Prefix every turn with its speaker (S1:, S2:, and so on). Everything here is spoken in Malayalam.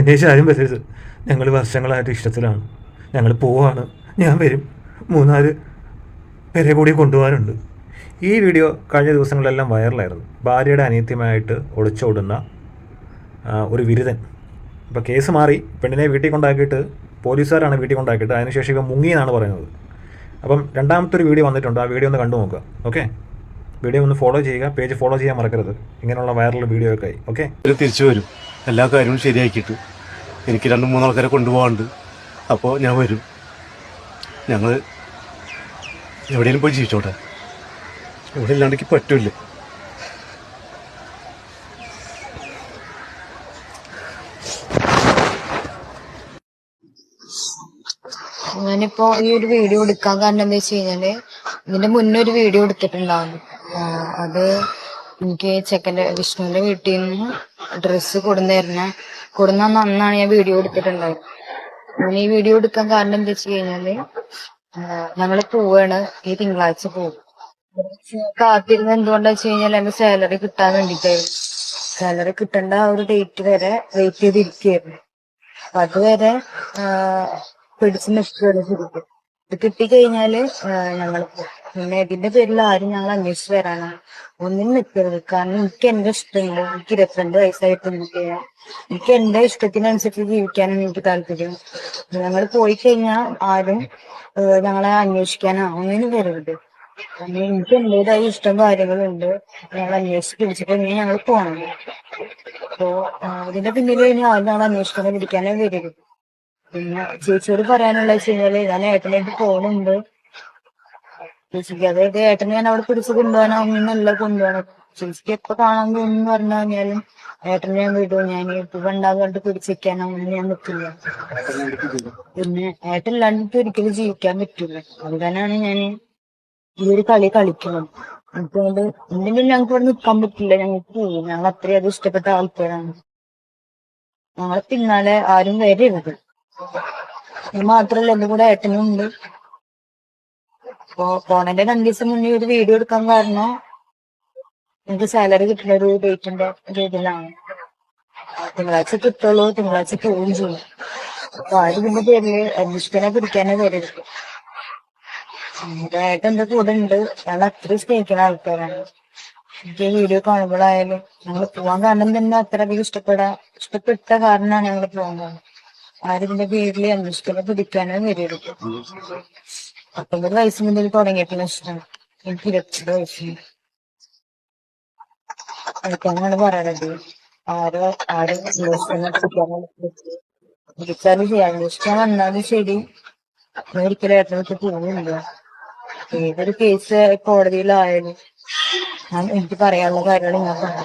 S1: അന്വേഷിച്ച് ആരും വരരുത്. ഞങ്ങൾ വർഷങ്ങളായിട്ട് ഇഷ്ടത്തിലാണ്. ഞങ്ങൾ പോവാണ്. ഞാൻ വരും. മൂന്നാൽ പേരെ കൂടി കൊണ്ടുപോകാനുണ്ട്. ഈ വീഡിയോ കഴിഞ്ഞ ദിവസങ്ങളിലെല്ലാം വൈറലായിരുന്നു. ഭാര്യയുടെ അനിയത്യമായിട്ട് ഒളിച്ചോടുന്ന ഒരു വിരുദൻ ഇപ്പോൾ കേസ് മാറി. പെണ്ണിനെ വീട്ടിൽ കൊണ്ടാക്കിയിട്ട് പോലീസുകാരാണ് വീട്ടിൽ കൊണ്ടാക്കിയിട്ട് അതിനുശേഷം ഇവ മുങ്ങിയെന്നാണ് പറയുന്നത്. അപ്പം രണ്ടാമത്തെ ഒരു വീഡിയോ വന്നിട്ടുണ്ട്. ആ വീഡിയോ ഒന്ന് കണ്ടു നോക്കുക. ഓക്കെ? വീഡിയോ ഒന്ന് ഫോളോ ചെയ്യുക. പേജ് ഫോളോ ചെയ്യാൻ മറക്കരുത്. ഇങ്ങനെയുള്ള വൈറൽ വീഡിയോ ഒക്കെ ആയി ഓക്കെ
S2: തിരിച്ചു വരും. എല്ലാ കാര്യവും ശരിയാക്കിയിട്ട് എനിക്ക് രണ്ട് മൂന്നാൾക്കാരെ കൊണ്ടുപോകാണ്ട് അപ്പോൾ ഞാൻ വരും. ഞങ്ങൾ എവിടെയെങ്കിലും പോയി ജീവിച്ചോട്ടെ. ഇവിടെ ഇല്ലാണ്ട് എനിക്ക് പറ്റൂല
S3: ഞാനിപ്പോ ഈ ഒരു വീഡിയോ എടുക്കാൻ കാരണം എന്താ വെച്ച് കഴിഞ്ഞാൽ ഇതിന്റെ മുന്നേ ഒരു വീഡിയോ എടുത്തിട്ടുണ്ടാവും അത് എനിക്ക് ചെക്കന്റെ വിഷ്ണുവിന്റെ വീട്ടിൽ നിന്ന് ഡ്രസ്സ് കൊടുന്നേരുന്ന. കൊടുന്ന അന്നാണ് ഞാൻ വീഡിയോ എടുത്തിട്ടുണ്ടായത് ഞാൻ ഈ വീഡിയോ എടുക്കാൻ കാരണം എന്താ വെച്ച് കഴിഞ്ഞാൽ ഞങ്ങൾ പോവാണ്. ഈ തിങ്കളാഴ്ച പോകും കാത്തിരുന്ന് എന്തുകൊണ്ടാ വെച്ച് കഴിഞ്ഞാൽ എന്റെ സാലറി കിട്ടാൻ വേണ്ടിട്ടായിരുന്നു സാലറി കിട്ടേണ്ട ആ ഒരു ഡേറ്റ് വരെ വെയിറ്റ് ചെയ്തിരിക്കുകയായിരുന്നു. അപ്പൊ അതുവരെ പിടിച്ച് നിൽക്കുകയാണ് ശരിക്കും. ഇത് കിട്ടിക്കഴിഞ്ഞാൽ ഞങ്ങൾ പിന്നെ ഇതിന്റെ പേരിൽ ആരും ഞങ്ങൾ അന്വേഷിച്ച് വരാന. ഒന്നിനും നിൽക്കരുത്. കാരണം എനിക്ക് എന്റെ ഇഷ്ടങ്ങൾ എനിക്ക് ഇരുപത്തിരണ്ട് വയസ്സായിട്ട് ചെയ്യാം എനിക്ക് എന്റെ ഇഷ്ടത്തിനനുസരിച്ച് ജീവിക്കാനാണ് എനിക്ക് താല്പര്യം. ഞങ്ങൾ പോയി കഴിഞ്ഞാൽ ആരും ഞങ്ങളെ അന്വേഷിക്കാനോ. ഒന്നിനും വരരുത്. എനിക്ക് എന്റേതായ ഇഷ്ടം കാര്യങ്ങളുണ്ട്. ഞങ്ങൾ അന്വേഷിച്ച് പിടിച്ചിട്ട് ഇനി ഞങ്ങൾ പോകണം അപ്പോ അതിന്റെ പിന്നിൽ ഇനി ആരും ഞങ്ങൾ അന്വേഷിക്കാനും പിടിക്കാനോ വരരുത്. പിന്നെ ചേച്ചിയോട് പറയാനുള്ള വെച്ച് കഴിഞ്ഞാൽ ഞാൻ ഏട്ടനായിട്ട് പോകുന്നുണ്ട് ചേച്ചിക്ക് അതായത് ഏട്ടന് ഞാൻ അവിടെ പിടിച്ച് കൊണ്ടുപോകാനോ ഒന്നല്ല കൊണ്ടുപോകണം. ചേച്ചിക്ക് എപ്പൊ കാണാൻ തോന്നുന്നു പറഞ്ഞു കഴിഞ്ഞാലും ഏട്ടനെ ഞാൻ വിടും. ഞാൻ ഇപ്പൊ വേണ്ടാന്ന് പറഞ്ഞിട്ട് പിടിച്ചിരിക്കാനോ ഒന്നും ഞാൻ നിൽക്കില്ല പിന്നെ ഏട്ടനില്ലാണ്ട് ഒരിക്കലും ജീവിക്കാൻ പറ്റില്ല അതുകൊണ്ടാണ് ഞാൻ ഈ ഒരു കളി കളിക്കുന്നത്. അതുകൊണ്ട് എന്തെങ്കിലും ഞങ്ങൾക്ക് ഇവിടെ നിൽക്കാൻ പറ്റില്ല. ഞങ്ങൾക്ക് പോകും ഞങ്ങൾ അത്രയധികം ഇഷ്ടപ്പെട്ട ആൾക്കാരാണ്. ഞങ്ങളെ പിന്നാലെ ആരും വരരുത്. അത് മാത്രല്ല എന്റെ കൂടെ ഏട്ടനും ഉണ്ട്. അപ്പൊ പോണന്റെ രണ്ടു ദിവസം മുന്നേ ഒരു വീഡിയോ എടുക്കാൻ കാരണം എനിക്ക് സാലറി കിട്ടുന്ന ഒരു ഡേറ്റിന്റെ രീതിയിലാണ് തിങ്കളാഴ്ച കിട്ടുള്ളൂ തിങ്കളാഴ്ച പോവുകയും ചെയ്യും. അപ്പൊ ആര് ഇതിന്റെ പേരിൽ അന്വേഷിക്കാനെ പിടിക്കാനേ വരരുത്. ഏട്ടൻ എന്റെ കൂടെ ഉണ്ട്. ഞങ്ങൾ അത്രയും സ്നേഹിക്കുന്ന ആൾക്കാരാണ്. എനിക്ക് വീഡിയോ കാണുമ്പോഴായാലും ഞങ്ങൾ പോവാൻ കാരണം തന്നെ അത്ര അധികം ഇഷ്ടപ്പെടാ ഇഷ്ടപ്പെട്ട കാരണമാണ് ഞങ്ങൾ പോകുന്നത്. ആരും ഇതിന്റെ പേരിൽ അന്വേഷിക്കാനെ പിടിക്കാനോ വരരുത്. പത്തൊമ്പത് വയസ്സ് മുതൽ തുടങ്ങിയിട്ടുള്ള ഇഷ്ടം. എനിക്ക് ഇരുപത്തിരണ്ട് വയസ്സിന് കളിക്കാനാണ് പറയണത്. ആരോ ആരും ശരി അന്വേഷിക്കാൻ വന്നാലും ശരി. ഒരിക്കലും ഏട്ടനൊക്കെ പോകുന്നില്ല ഏതൊരു കേസ് കോടതിയിലായാലും ഞാൻ എനിക്ക് പറയാനുള്ള കാര്യങ്ങൾ ഞാൻ പറഞ്ഞു